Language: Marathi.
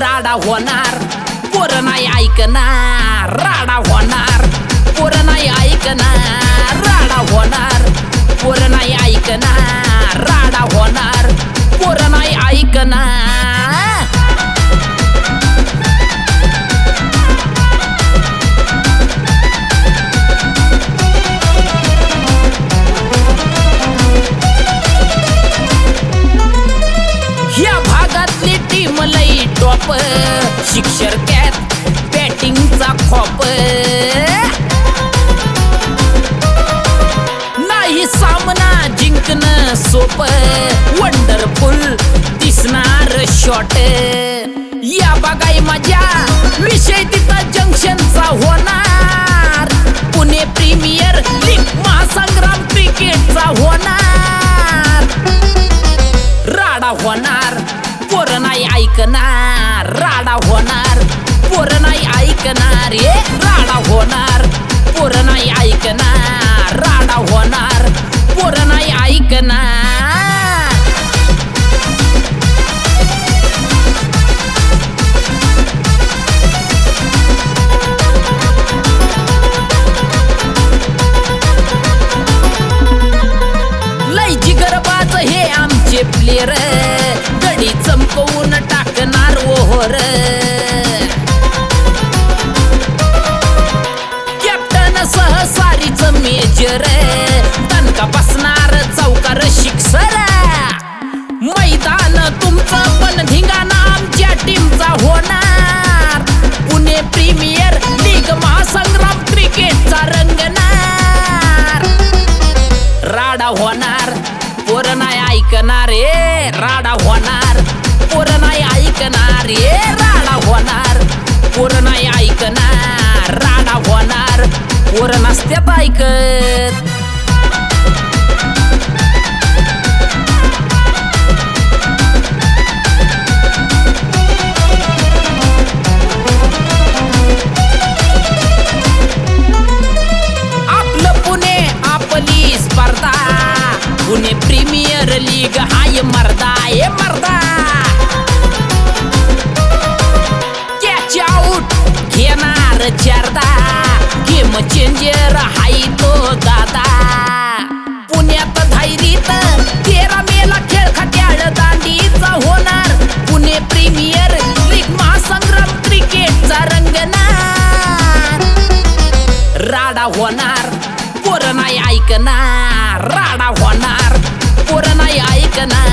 होणार पोर नाही ऐकणार. राडा होणार पोर नाही ऐकणार. राडा होणार पोर नाही ऐकणार. राडा होणार पोर नाही ऐकणार. टॉप शिक्षर बॅटिंगचा खॉप. नाही सामना जिंकणं सोप वंडरफुल दिसणार शॉट या बागाई मजा विषय ऐकणार राडा होणार पोर नाही ऐकणार ये राडा होणार पोर नाही ऐकणार राडा होणार पोर नाही ऐकणार. लय जिगरबाज हे आमचे प्लेयर म्हणजे मेजर दणका बसणार चौकार शिक्सर. मैदान तुमचं पण धिंगाणा आमच्या टीमचा होणार. पुणे प्रीमियर लीग महासंग्राम क्रिकेटचा रंगणार राडा होणार पोर नाही ऐकणार. रे राडा होणार पोर नाही ऐकणार. रे राडा होणार. स्पर्धा पुणे प्रीमियर लीग हाय मर्दा ए मर्दा कॅच आउट घेणार चारदा गेम चेंजर हाय तो दादा पुण्यात धायरीत तेरा मेला खेळ खट्याळ दांडीचा होणार पुणे प्रीमियर लीग महासंग्राम क्रिकेटचा रंगणार राडा होणार पोर नाही ऐकणार राडा होणार पोर नाही ऐकणार.